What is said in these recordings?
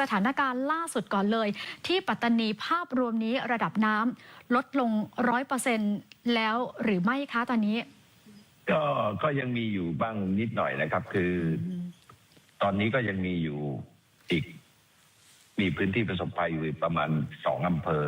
สถานการณ์ล่าสุดก่อนเลย ที่ปัตตานีภาพรวมนี้ระดับน้ำลดลงร้อยเปอร์เซ็นแล้วหรือไม่คะตอนนี้ ก็ก็ยังมีอยู่บ้างนิดหน่อยนะครับ คืออตอนนี้ก็ยังมีอยู่อีก มีพื้นที่ประสบภัยอยู่ประมาณสองอำเภอ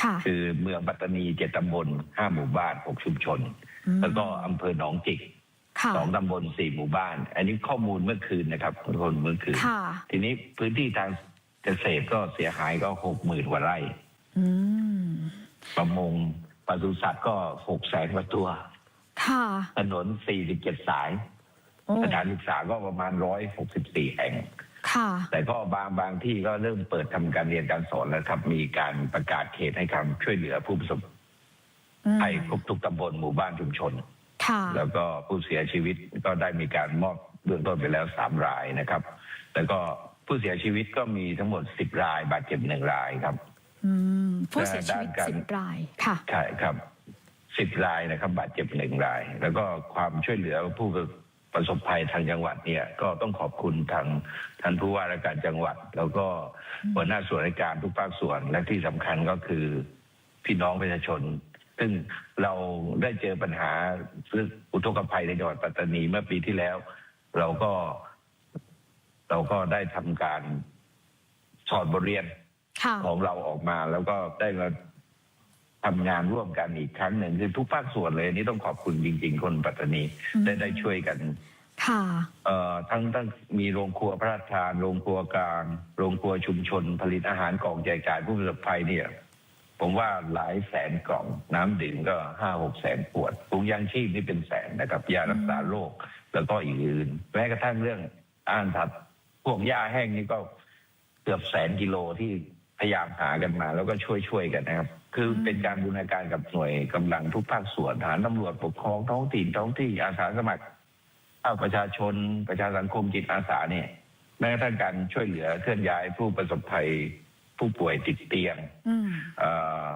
ค่ะคือเมืองปัตตานีเจ็ดตำบลห้าหมู่บ้านหกชุมชนอืมแล้วก็อำเภอหนองจิกค่ะสองตำบลสี่หมู่บ้าน อันนี้ข้อมูลเมื่อคืนนะครับข้อมูลเมื่อคืนค่ะทีนี้พื้นที่ทาง เกษตรก็เสียหายก็หกหมื่นกว่าไร่อืมประมงปศุสัตว์ก็หกแสนกว่าตัวค่ะถนนสี่สิบเจ็ดสายโอ้สถานศึกษาก็ประมาณร้อยหกสิบสี่แห่งค่ะแต่ก็บางบางที่ก็เริ่มเปิดทำการเรียนการสอนแล้วครับ มีการประกาศเขตให้การช่วยเหลือผู้ประสบอืมภัยครบทุกตำบลหมู่บ้านชุมชนค่ะแล้วก็ผู้เสียชีวิตก็ได้มีการมอบเบื้องต้นไปแล้วสามรายนะครับ แล้วก็ ผู้เสียชีวิตก็มีทั้งหมดสิบราย บาดเจ็บหนึ่งรายครับอืมผู้เสียชีวิตด้านการสิบรายค่ะใช่ครับสิบรายนะครับ บาดเจ็บหนึ่งราย แล้วก็ความช่วยเหลือผู้ประสบภัยทางจังหวัดเนี่ย ก็ต้องขอบคุณทางท่านผู้ว่าราชการจังหวัด แล้วก็หัวหน้าส่วนราชการทุกภาคส่วนและที่สำคัญก็คือพี่น้องประชาชน ซึ่งเราได้เจอปัญหาเรื่องอุทกภัยในจังหวัดปัตตานีเมื่อปีที่แล้ว เราก็ เราก็ได้ทำการสอนบทเรียนค่ะของเราออกมา แล้วก็ได้มาทำงานร่วมกันอีกครั้งหนึ่งคือทุกภาคส่วนเลยอันนี้ต้องขอบคุณจริง ๆ คนปัตตานีอืมได้ได้ช่วยกันค่ะเอ่อทั้งทั้งมีโรงครัวพระราชทานโรงครัวกลาง โรงครัวชุมชน ผลิตอาหารกล่องแจกจ่ายผู้ประสบภัยเนี่ย ผมว่าหลายแสนกล่อง น้ำดื่มก็ห้าหกแสนขวดถุงยางชีพนี่เป็นแสนนะครับยารักษาโรคแล้วก็อีกอื่นแม้กระทั่งเรื่องอาหารสัตว์ พวกหญ้าแห้งนี่ก็เกือบแสนกิโลที่พยายามหากันมา แล้วก็ช่วยช่วยๆกันนะครับ คืออมเป็นการบูรณาการกับหน่วยกำลังทุกภาคส่วนทหารตำรวจปกครองท้องถิ่นท้องที่อาสาสมัครภาคประชาชนประชาสังคมจิตอาสาเนี่ยแม้กระทั่งการช่วยเหลือเคลื่อนย้ายผู้ประสบภัยผู้ป่วยติดเตียงอืมเอ่อ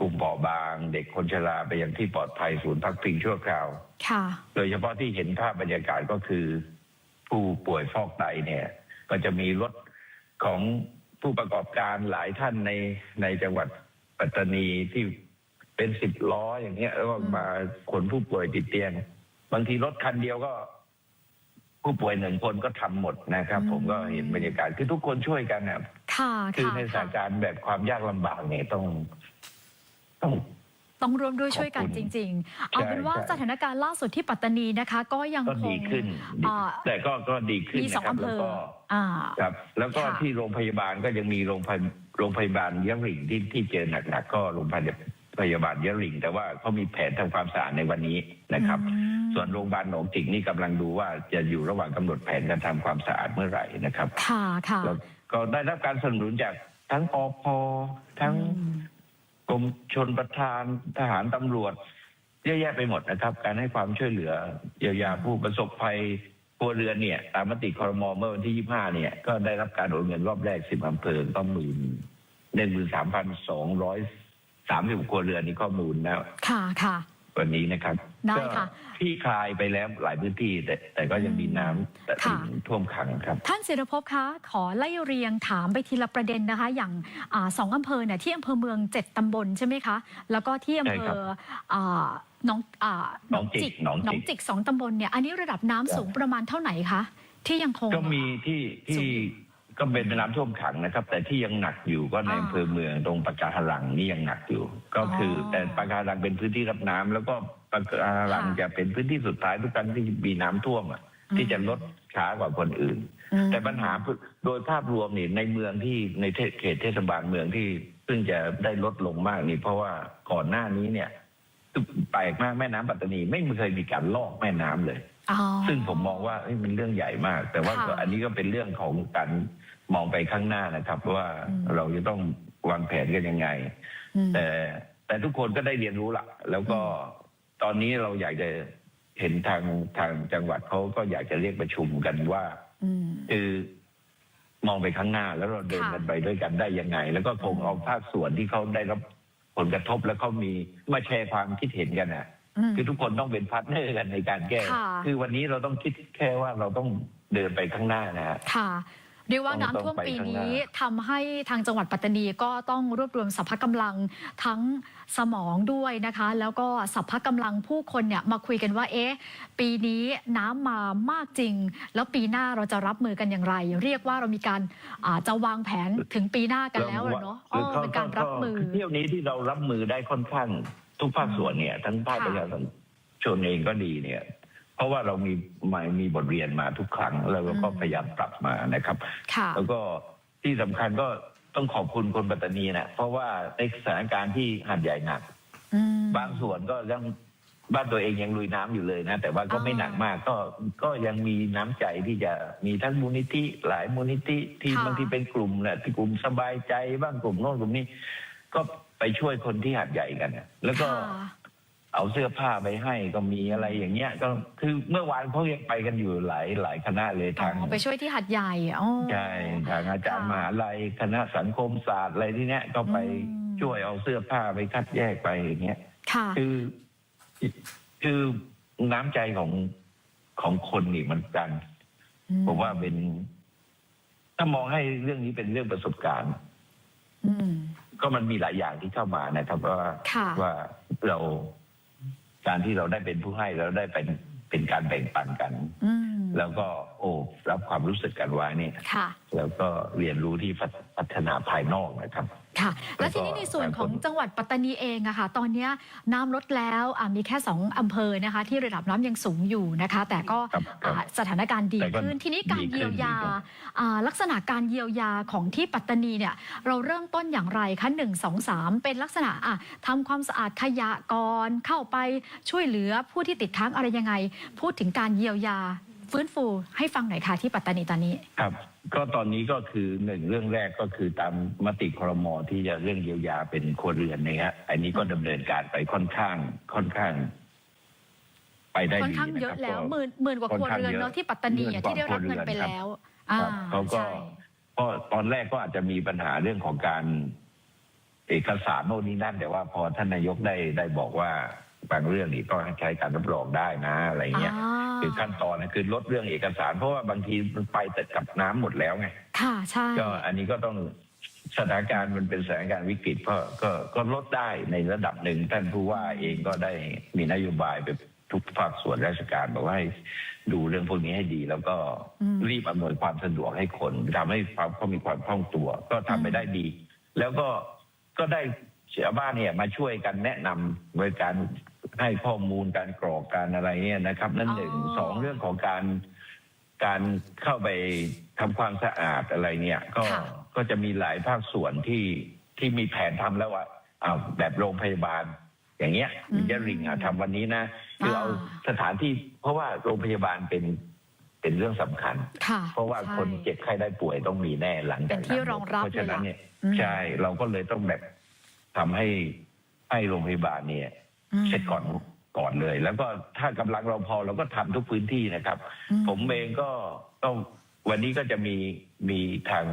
กลุ่มเบาบาง เด็กคนชราไปยังที่ปลอดภัยศูนย์พักพิงชั่วคราวค่ะโดยเฉพาะที่เห็นภาพบรรยากาศก็คือ ผู้ป่วยฟอกไตเนี่ย ก็จะมีรถของผู้ประกอบการหลายท่านในในจังหวัดปัตตานีที่เป็นสิบล้ออย่างเงี้ยแล้วก็มาขนผู้ป่วยติดเตียง บางทีรถคันเดียวก็ ผู้ป่วยหนึ่งคนก็ทำหมดนะครับอืมผมก็เห็นบรรยากาศคือทุกคนช่วยกันนะค่ะคือค่ะในสถานการณ์แบบความยากลำบากเนี่ยต้องต้องต้องร่วมด้วยช่วยกันขอบคุจณริง ๆ เอาเป็นว่าใช่สถานการณ์ล่าสุดที่ปัตตานีนะคะ ก็ยังก็คดีงขึ้นอ่าแต่ก็ก็ดีขึ้นมีสนะองครับอำเภแล้วอก็ อ่า ครับ แล้วก็ค่ะ ที่โรงพยาบาลก็ยังมีโรงพยโรงพยาบาลยะหริ่งที่ที่เจอหนักๆก็โรงพยาบาลพยาบาลยะหริ่งแต่ว่าเขามีแผนทำความสะอาดในวันนี้นะครับ อืมส่วนโรงพยาบาลหนองจิกนี่กำลังดูว่าจะอยู่ระหว่างกำหนดแผนการทำความสะอาดเมื่อไหร่นะครับ ค่ะค่ะแล้วก็ได้รับการสนับสนุนจากทั้งอพทั้งอืม กรมชนประทานทหารตำรวจ เยอะแยะไปหมดนะครับ การให้ความช่วยเหลือเยียวยาผู้ประสบภัย ครัวเรือนเนี่ยตามมติคอรมอเมื่อวันที่ 25 เนี่ย ก็ได้รับการโอนเงินรอบแรก 10อำเภอก็หมื่นหนึ่งหมื่นสามพันสองร้อยสามสิบครัวเรือนนี่ข้อมูลนะค่ะค่ะ วันนี้นะครับ ได้ก็ค่ะ ที่คลายไปแล้วหลายพื้นที่แต่แต่ก็ยังมีน้ำแต่ค่ะ ท่วมขังครับ ท่านศิรภพคะขอไล่เรียงถามไปทีละประเด็นนะคะ อย่างอาสองอำเภอเนี่ยที่อำเภอเมืองเจ็ดตำบลใช่ไหมคะ แล้วก็ที่อำเภใช่ครัอบอ่าหน้องอ่าหนองจิกหนองจิก หนองจิกสองตำบลเนี่ยอันนี้ระดับน้ำสูงประมาณเท่าไหร่คะที่ยังคง ก็มีที่สูที่งก็เป็นน้ำท่วมขังนะครับ แต่ที่ยังหนักอยู่ก็ในอ่าอำเภอเมืองตรงปากการังนี่ยังหนักอยู่ ก็คือออ แต่ปากการังเป็นพื้นที่รับน้ำแล้วก็ ปากการังค่ะจะเป็นพื้นที่สุดท้ายทุกครั้งที่มีน้ำท่วมอะอืมที่จะลดช้ากว่าคนอื่นอืมแต่ปัญหาโดยภาพรวมนี่ในเมืองที่ในเขตเทศบาลเมืองที่เพิ่งจะได้ลดลงมากนี่เพราะว่าก่อนหน้านี้เนี่ยแปลกมากแม่น้ำปัตตานีไม่เคยมีการลอกแม่น้ำเลยอ๋อซึ่งผมมองว่าเอ้ยมันเรื่องใหญ่มาก แต่ว่าค่ะก็อันนี้ก็เป็นเรื่องของการมองไปข้างหน้านะครับ ว่าอืมเราจะต้องวางแผนกันยังไงอืมแต่แต่ทุกคนก็ได้เรียนรู้ละแล้วก็ ตอนนี้เราอยากจะเห็นทางทางจังหวัดเขาก็อยากจะเรียกประชุมกันว่าอืมคือมองไปข้างหน้าแล้วเราเดินค่ะกันไปด้วยกันได้ยังไง แล้วก็คงเอาภาคส่วนที่เขาได้รับผลกระทบแล้วเขามีมาแชร์ความคิดเห็นกันนะอืมคือทุกคนต้องเป็นพาร์ทเนอร์กันในการแก้ค่ะคือวันนี้เราต้องคิดแค่ว่าเราต้องเดินไปข้างหน้านะฮะค่ะ เรียกว่าต้องน้ำท่วมต้องไปปีข้างหน้านี้ทำให้ทางจังหวัดปัตตานีก็ต้องรวบรวมสรรพกำลังทั้งสมองด้วยนะคะ แล้วก็สรรพกำลังผู้คนเนี่ยมาคุยกันว่าเอ๊ะปีนี้น้ำมามากจริง แล้วปีหน้าเราจะรับมือกันอย่างไร เรียกว่าเรามีการอ่าจะวางแผนถึงปีหน้ากันแล้วเหรอเนาะคืออ๋อเขาเป็นการรับมือเที่ยวนี้ที่เรารับมือได้ค่อนข้างทุกภาคส่วนเนี่ย ทั้งภาคค่ะประชาชนเองก็ดีเนี่ย เพราะว่าเรามีมามีบทเรียนมาทุกครั้งแล้วเราก็พยายามปรับมานะครับ ค่ะแล้วก็ที่สำคัญก็ต้องขอบคุณคนปัตตานีนะเพราะว่าในสถานการณ์ที่หาดใหญ่หนัก อืม บางส่วนก็ยังบ้านตัวเองยังลุยน้ำอยู่เลยนะ แต่ว่าก็ไม่อ่าหนักมากก็ก็ยังมีน้ำใจที่จะมีทั้งมูลนิธิหลายมูลนิธิที่ค่ะ บางทีเป็นกลุ่มแหละที่กลุ่มสบายใจบ้างกลุ่มโน้นกลุ่มนี้ ก็ไปช่วยคนที่หาดใหญ่กันนะแล้วก็ค่ะ เอาเสื้อผ้าไปให้ก็มีอะไรอย่างเงี้ย ก็คือเมื่อวานเขายังไปกันอยู่หลายหลายคณะเลยอ๋ทางอไปช่วยที่หัดใหญ่อ๋อใช่ทางอาจารย์มค่ะหาลัยคณะสังคมศาสตร์อะไรที่เนี้ยก็ไปอืมช่วยเอาเสื้อผ้าไปคัดแยกไปอย่างเงี้ยค่ะคือคือน้ำใจของของคนนี่มันกันผมว่าเป็น ถ้ามองให้เรื่องนี้เป็นเรื่องประสบการณ์อืมก็มันมีหลายอย่างที่เข้ามานะครับว่าค่ะว่าเรา การที่เราได้เป็นผู้ให้เราได้เป็นเป็นการแบ่งปันกันอื แล้วก็โอ้รับความรู้สึกกันไว้เนี่ยค่ะแล้วก็เรียนรู้ที่พัฒนาภายนอกนะครับค่ะและแล้วก็ทีนี้ในส่วนของการจังหวัดปัตตานีเองอะค่ะ ตอนเนี้ยน้ำลดแล้วอะมีแค่2อำเภอนะคะ ที่ระดับน้ำยังสูงอยู่นะคะ แต่ก็ครับครับอะสถานการณ์ดีแต่ก็ขึ้น ทีนี้การดีขึ้นเยียวยาดีขึ้นอ่าลักษณะการเยียวยาของที่ปัตตานีเนี่ยเราเริ่มต้นอย่างไรคะหนึ่งสองสามเป็นลักษณะอะทำความสะอาดขยะก่อนเข้าไปช่วยเหลือผู้ที่ติดค้างอะไรยังไง พูดถึงการเยียวยา ฟื้นฟูให้ฟังหน่อยค่ะที่ปัตตานีตอนนี้ ครับ ก็ตอนนี้ก็คือหนึ่งเรื่องแรกก็คือตามมติครมที่จะเรื่องเยียวยาเป็นครัวเรือนเนยฮะอันนี้ก็ดำเนินการไปค่อนข้างค่อนข้าง ไปได้ค่อนดีข้างเยอะนะครับแล้วก็หมื่นหมื่นกว่าครัวค่อนข้างเรือนเยอะเนาะที่ปัตตานีอะที่ได้รับเงินไปแล้วอ่าครับเขาก็ใช่ก็ตอนแรกก็อาจจะมีปัญหาเรื่องของการ เอกสารโน่นนี่นั่น แต่ว่าพอท่านนายกได้ได้บอกว่า บางเรื่องนี่ต้องใช้การรับรองได้นะอะไรเงี้ยอ่าคือขั้นตอนนะคือลดเรื่องเอกสาร เพราะว่าบางทีมันไปแต่กับน้ำหมดแล้วไงค่ะใช่ก็อันนี้ก็ต้องสถานการณ์มันเป็นสถานการณ์วิกฤตก็ก็ก็ลดได้ในระดับหนึ่งท่านผู้ว่าเองก็ได้มีนโยบายไปทุกภาคส่วนราชการบอกว่าให้ดูเรื่องพวกนี้ให้ดี แล้วก็อืมรีบอำนวยความสะดวกให้คนทำให้ความเขามีความคล่องตัว ก็ทำไปได้ดี แล้วก็ก็ได้ชาวบ้านเนี่ยมาช่วยกันแนะนำโดยการ ให้ข้อมูลการกรอกการอะไรเนี่ยนะครับ นั่นหนึ่งอ๋อสองเรื่องของการการเข้าไปทำความสะอาดอะไรเนี่ยก็ค่ะก็จะมีหลายภาคส่วนที่ที่มีแผนทำแล้วว่าอ้าวแบบโรงพยาบาล อย่างเงี้ยอืมจะริงอะทำวันนี้นะคือเอาอ่าสถานที่ เพราะว่าโรงพยาบาลเป็นเป็นเรื่องสำคัญค่ะเพราะว่าใช่คนเจ็บไข้ได้ป่วยต้องมีแน่หลังจากเป็นที่รองรับเพราะฉะนั้นเลยล่ะเนี่ยอืมใช่เราก็เลยต้องแบบทำให้ให้โรงพยาบาลเนี่ยอืม เสร็จก่อนก่อนเลย แล้วก็ถ้ากำลังเราพอเราก็ทำทุกพื้นที่นะครับอืผมเองก็ต้องวันนี้ก็จะมีมีทาง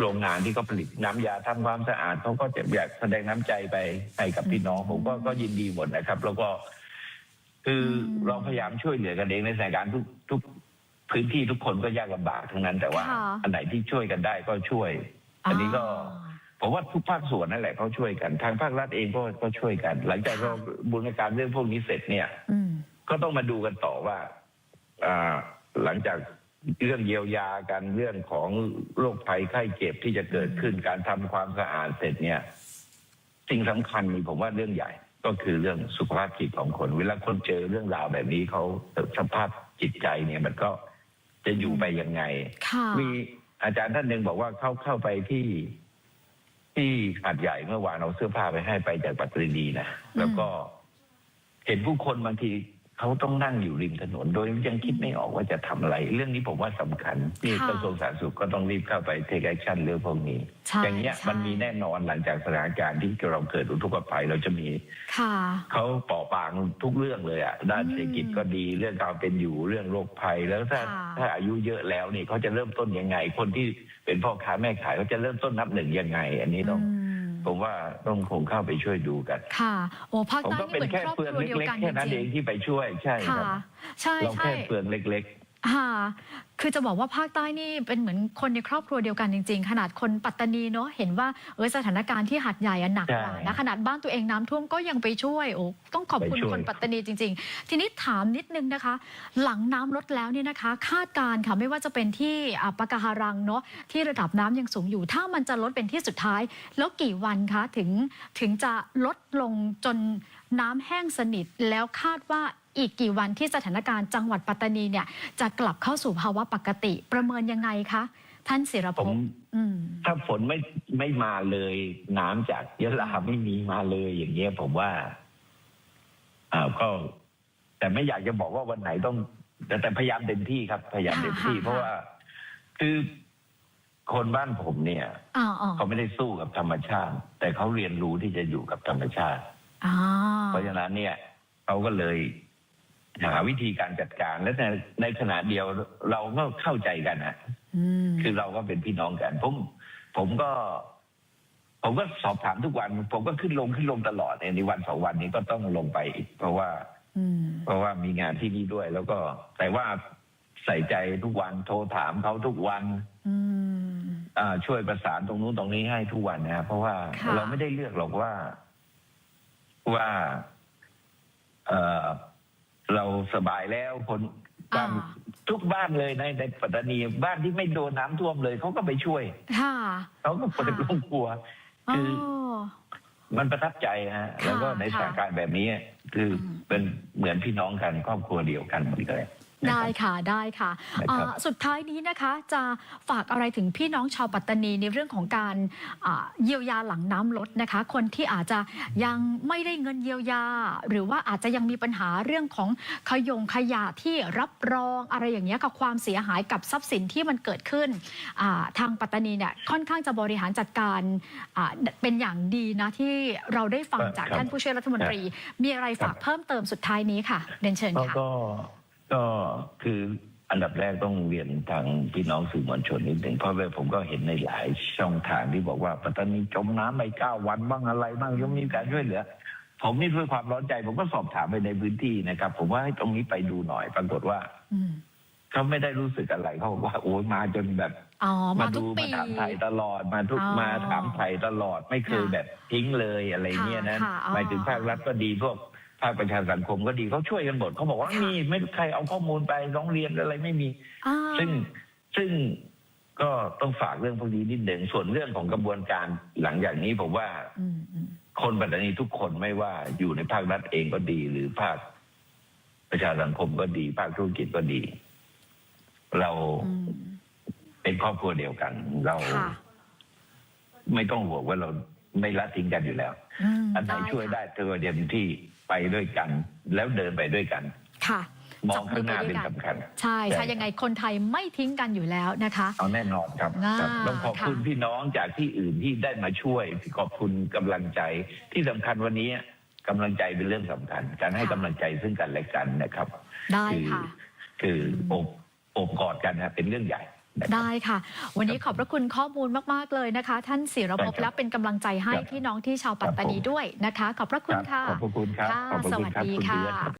โรงงานที่เขาผลิตน้ำยาทำความสะอาดเขาก็จะอยากแสดงน้ำใจไปให้กับพี่น้อง ผมก็ก็ยินดีหมดนะครับ แล้วก็คือเราพยายามช่วยเหลือกันเองในสถานการณ์ทุกทุกพื้นที่ทุกคนก็ยากลำบากทั้งนั้น แต่ว่าค่ะอันไหนที่ช่วยกันได้ก็ช่วย อันนี้ก็อ่า ผมว่าทุกภาคส่วนนั่นแหละเขาช่วยกัน ทางภาครัฐเองก็ก็ช่วยกัน หลังจากเราบูรณาการเรื่องพวกนี้เสร็จเนี่ยอืมก็ต้องมาดูกันต่อว่าอ่าหลังจากเรื่องเยียวยากันเรื่องของโรคภัยไข้เจ็บที่จะเกิดขึ้นการทำความสะอาดเสร็จเนี่ย สิ่งสำคัญมีผมว่าเรื่องใหญ่ก็คือเรื่องสุขภาพจิตของคน เวลาคนเจอเรื่องราวแบบนี้เขาสภาพจิตใจเนี่ยมันก็จะอยู่ไปยังไงค่ะมีอาจารย์ท่านหนึ่งบอกว่าเข้าเข้าไปที่ ที่หาดใหญ่เมื่อวานเอาเสื้อผ้าไปให้ไปจากปัตตานีนะแล้วก็เห็นผู้คนบางที เขาต้องนั่งอยู่ริมถนน โดยยังคิดไม่ออกว่าจะทำอะไร เรื่องนี้ผมว่าสำคัญที่ค่ะกระทรวงสาธารณสุขก็ต้องรีบเข้าไปเทคแอคชั่นเรื่องพวกนี้ใช่อย่างเงี้ยใช่มันมีแน่นอนหลังจากสถานการณ์ที่เราเกิดอุทกภัยเราจะมีค่ะเขาเป่อปางทุกเรื่องเลยอะด้านอืมเศรษฐกิจก็ดีเรื่องการเป็นอยู่เรื่องโรคภัย แล้วถ้าค่ะถ้าอายุเยอะแล้วนี่เขาจะเริ่มต้นยังไง คนที่เป็นพ่อค้าแม่ขายเขาจะเริ่มต้นนับหนึ่งยังไง อันนี้ต้องอืม ผมว่าต้องคงเข้าไปช่วยดูกัน ค่ะโอ้ภาคผมใต้ก็นี่เป็เหมือนนแค่ครอบคเฟืองรัวเดียวเล็กกันๆจแค่นั้นเอริงงที่ไปช่วยใช่ๆคค่ะ รับ ใช่เราใช่ แค่เฟืองเล็ก ค่ะคือจะบอกว่าภาคใต้นี่เป็นเหมือนคนในครอบครัวเดียวกันจริง ๆ ขนาดคนปัตตานีเนาะเห็นว่าเออสถานการณ์ที่หัดใหญ่อะหนักกว่าใช่นะขนาดบ้านตัวเองน้ำท่วมก็ยังไปช่วยโอ้ต้องขอบคุณไปช่วย คนปัตตานีจริง ๆ ทีนี้ถามนิดนึงนะคะ หลังน้ำลดแล้วเนี่ยนะคะ คาดการณ์ค่ะไม่ว่าจะเป็นที่อ่าปะการังรังเนาะที่ระดับน้ำยังสูงอยู่ ถ้ามันจะลดเป็นที่สุดท้าย แล้วกี่วันคะถึงถึงจะลดลงจนน้ำแห้งสนิทแล้วคาดว่า อีกกี่วันที่สถานการณ์จังหวัดปัตตานีเนี่ยจะกลับเข้าสู่ภาวะปกติประเมินยังไงคะ ท่านศิรผภมพอืมถ้าฝนไม่ไม่มาเลยน้ำจากยะลาไม่มีมาเลยอย่างเงี้ยผมว่าอ่าก็แต่ไม่อยากจะบอกว่าวันไหนต้อง แต่แต่พยายามเต็มที่ครับ พยายามเต็มที่ค่ะเพราะว่าคือคนบ้านผมเนี่ยอ่าอ่าเขาไม่ได้สู้กับธรรมชาติ แต่เขาเรียนรู้ที่จะอยู่กับธรรมชาติอ่าเพราะฉะนั้นเนี่ยเขาก็เลย หาวิธีการจัดการและในในขณะเดียวเราก็เข้าใจกันนะอืมคือเราก็เป็นพี่น้องกันผมผมก็ ผมก็สอบถามทุกวัน ผมก็ขึ้นลงขึ้นลงตลอดในวันสองวันนี้ก็ต้องลงไปอีก เพราะว่าอืมเพราะว่ามีงานที่นี่ด้วย แล้วก็แต่ว่าใส่ใจทุกวันโทรถามเขาทุกวันอืมอ่า ช่วยประสานตรงนู้นตรงนี้ให้ทุกวันนะครับเพราะว่าค่ะเราไม่ได้เลือกหรอกว่าว่า เออ เราสบายแล้วคนบ้านอ่า ทุกบ้านเลยในในปัตตานีบ้านที่ไม่โดนน้ำท่วมเลยเขาก็ไปช่วยค่ะ เขาก็เปิดค่ะ โรงครัวคืออมันประทับใจฮะ แล้วก็ในสค่ะถานการณ์แบบนี้ คืออมเป็นเหมือนพี่น้องกันครอบครัวเดียวกันหมดเลยนะ ได้ครับค่ะได้ค่ะนะครับอ่าสุดท้ายนี้นะคะจะฝากอะไรถึงพี่น้องชาวปัตตานีในเรื่องของการอ่าเยียวยาหลังน้ำลดนะคะ คนที่อาจจะยังไม่ได้เงินเยียวยา หรือว่าอาจจะยังมีปัญหาเรื่องของขยงขยะที่รับรองอะไรอย่างเงี้ยกับความเสียหายกับทรัพย์สินที่มันเกิดขึ้นอ่าทางปัตตานีเนี่ยค่อนข้างจะบริหารจัดการอ่าเป็นอย่างดีนะที่เราได้ฟังจากครับท่านผู้ช่วยรัฐมนตรี มีอะไรฝากเพิ่มเติมสุดท้ายนี้ค่ะเรียนเชิญก็ค่ะ ก็ก็คืออันดับแรกต้องเรียนทางพี่น้องสื่อมวลชนนิดหนึ่งเพราะว่าผมก็เห็นในหลายช่องทางที่บอกว่าปัตตานีจมน้ำไปเก้าวันบ้างอะไรบ้างยังมีการช่วยเหลือ ผมนี่ด้วยความร้อนใจ ผมก็สอบถามไปในพื้นที่นะครับ ผมว่าให้ตรงนี้ไปดูหน่อย ปรากฏว่าอืมเขาไม่ได้รู้สึกอะไรเขาบอกว่าโอ้ยมาจนแบบอ๋อมามาทุดูกมาปีถามไทยตลอดมาทุกอ๋อมาถามไทยตลอดไม่เคยค่ะแบบทิ้งเลยอะไรเงี้ยนะค่ะอ๋อหมายถึงภาครัฐก็ดีพวก ภาคประชาสังคมก็ดีเขาช่วยกันหมดเขาบอกว่าค่ะมีไม่ใครเอาข้อมูลไปร้องเรียนอะไรไม่มี อ่าซึ่งซึ่งก็ต้องฝากเรื่องพวกนี้นิดหนึ่งส่วนเรื่องของกระบวนการหลังจากนี้ผมว่า อืมอืมคนปัตตานีทุกคนไม่ว่าอยู่ในภาครัฐเองก็ดี หรือภาคประชาสังคมก็ดี ภาคธุรกิจก็ดี เราอืมเป็นครอบครัวเดียวกัน เราค่ะไม่ต้องห่วงว่าเราไม่ละทิ้งกันอยู่แล้วมอันไหนช่วยได้เธอเต็มที่ ไปด้วยกัน แล้วเดินไปด้วยกัน ค่ะมองข้างหน้าจับมืเป็นอไปด้วยกัสำคัญใช่ใช่ใช่ยังไงคนไทยไม่ทิ้งกันอยู่แล้วนะคะเอาแน่นอนครับอ่าครับต้องขอบคุณค่ะพี่น้องจากที่อื่นที่ได้มาช่วย ขอบคุณกำลังใจที่สำคัญวันนี้กำลังใจเป็นเรื่องสำคัญ การให้กำลังใจซึ่งกันและกันนะครับ ได้คือค่ะ คือโอบโอบกอดกันนะเป็นเรื่องใหญ่นะครับ ได้ค่ะ วันนี้ขอบพระคุณข้อมูลมาก ๆ เลยนะคะ ท่านศิรภพได้ครับและเป็นกำลังใจให้ครับพี่น้องที่ชาวปัตตานีครับผมด้วยนะคะ ขอบพระคุณครัค่ะบขอบพระคุณครับค่ะขอบพระสคุณวัสครับดีคุณค่ะเบียร์ครับ